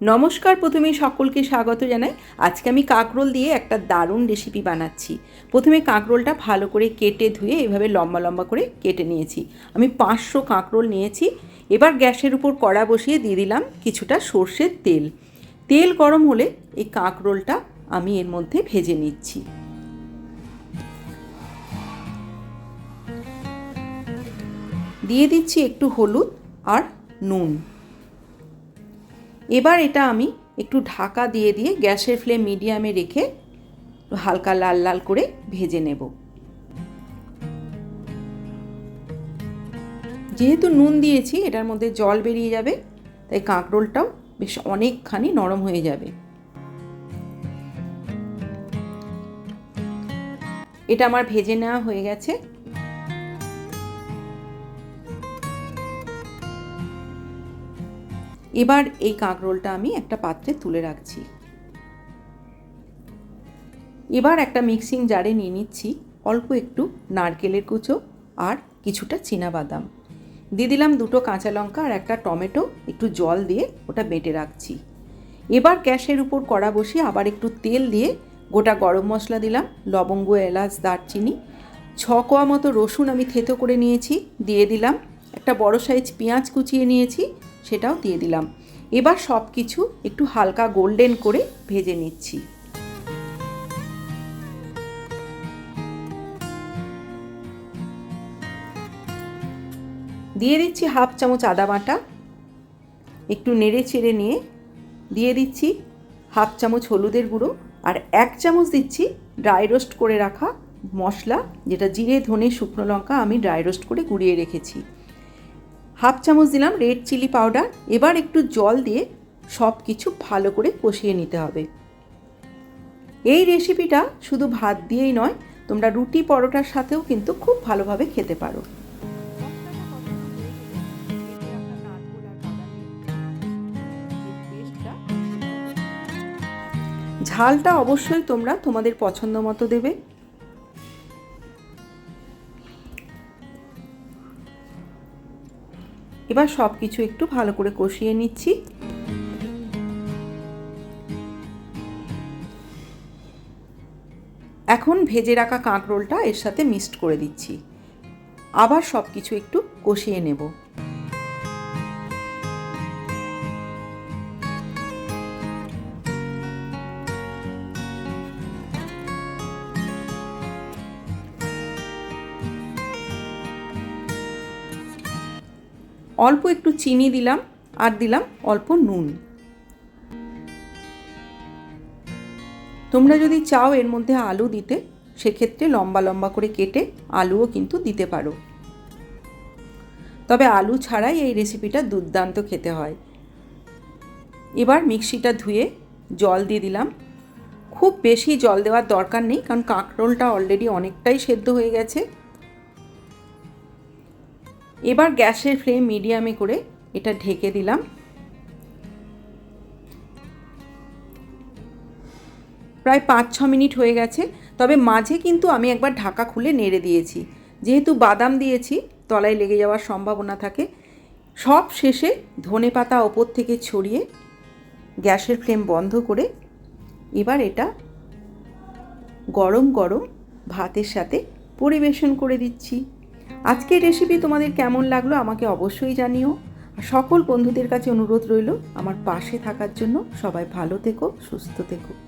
নমস্কার প্রথমেই সকলকে স্বাগত জানাই। আজকে আমি কাঁকরোল দিয়ে একটা দারুণ রেসিপি বানাচ্ছি। প্রথমে কাঁকরোলটা ভালো করে কেটে ধুয়ে এভাবে লম্বা লম্বা করে কেটে নিয়েছি। আমি পাঁচশো কাঁকরোল নিয়েছি। এবার গ্যাসের উপর কড়া বসিয়ে দিয়ে দিলাম কিছুটা সর্ষের তেল। তেল গরম হলে এই কাঁকরোলটা আমি এর মধ্যে ভেজে নিচ্ছি। দিয়ে দিচ্ছি একটু হলুদ আর নুন। এবার এটা আমি একটু ঢাকা দিয়ে দিয়ে গ্যাসের ফ্লেম মিডিয়ামে রেখে হালকা লাল লাল করে ভেজে নেব। যেহেতু নুন দিয়েছি, এটার মধ্যে জল বেরিয়ে যাবে, তাই কাঁকরোলটাও বেশ অনেকখানি নরম হয়ে যাবে। এটা আমার ভেজে নেওয়া হয়ে গেছে। এবার এই কাঁকরোলটা আমি একটা পাত্রে তুলে রাখছি। এবার একটা মিক্সিং জারে নিয়ে নিচ্ছি অল্প একটু নারকেলের কুচো আর কিছুটা বাদাম দিয়ে দিলাম দুটো কাঁচা লঙ্কা আর একটা টমেটো, একটু জল দিয়ে ওটা বেটে রাখছি। এবার গ্যাসের উপর কড়া বসিয়ে আবার একটু তেল দিয়ে গোটা গরম মশলা দিলাম, লবঙ্গ, এলাচ, দারচিনি। ছ কোয়া মতো রসুন আমি থেতো করে নিয়েছি, দিয়ে দিলাম একটা বড় সাইজ পেঁয়াজ কুচিয়ে নিয়েছি সেটাও দিয়ে দিলাম। এবার সব কিছু একটু হালকা গোল্ডেন করে ভেজে নিচ্ছি। দিয়ে দিচ্ছি হাফ চামচ আদা বাটা। একটু নেড়ে চেড়ে নিয়ে দিয়ে দিচ্ছি হাফ চামচ হলুদের গুঁড়ো আর এক চামচ দিচ্ছি ড্রাই রোস্ট করে রাখা মশলা, যেটা জিরে, ধনে, শুকনো লঙ্কা আমি ড্রাই রোস্ট করে গুঁড়িয়ে রেখেছি। হাফ চামচ দিলাম রেড চিলি পাউডার এবার একটু জল দিয়ে সব কিছু ভালো করে কষিয়ে নিতে হবে। এই রেসিপিটা শুধু ভাত দিয়েই নয়, তোমরা রুটি পরোটার সাথেও কিন্তু খুব ভালোভাবে খেতে পারো। ঝালটা অবশ্যই তোমরা তোমাদের পছন্দ মতো দেবে। এবার সব কিছু একটু ভালো করে কষিয়ে নিচ্ছি। এখন ভেজে রাখা কাঁকরোলটা এর সাথে মিক্সড করে দিচ্ছি। আবার সব কিছু একটু কষিয়ে নেব। অল্প একটু চিনি দিলাম আর দিলাম অল্প নুন। তোমরা যদি চাও এর মধ্যে আলু দিতে, সেক্ষেত্রে লম্বা লম্বা করে কেটে আলুও কিন্তু দিতে পারো। তবে আলু ছাড়াই এই রেসিপিটা দুর্দান্ত খেতে হয়। এবার মিক্সিটা ধুয়ে জল দিয়ে দিলাম। খুব বেশি জল দেওয়ার দরকার নেই, কারণ কাঁকরোলটা অলরেডি অনেকটাই সেদ্ধ হয়ে গেছে। এবার গ্যাসের ফ্লেম মিডিয়ামে করে এটা ঢেকে দিলাম। প্রায় পাঁচ, ছ মিনিট হয়ে গেছে, তবে মাঝে কিন্তু আমি একবার ঢাকা খুলে নেড়ে দিয়েছি। যেহেতু বাদাম দিয়েছি, তলায় লেগে যাওয়ার সম্ভাবনা থাকে। সব শেষে ধনে পাতা ওপর থেকে ছড়িয়ে গ্যাসের ফ্লেম বন্ধ করে এবার এটা গরম গরম ভাতের সাথে পরিবেশন করে দিচ্ছি। আজকের রেসিপি তোমাদের কেমন লাগল আমাকে অবশ্যই জানিও। সকল বন্ধুদের কাছে অনুরোধ রইল আমার পাশে থাকার জন্য। সবাই ভালো থেকো, সুস্থ থেকো।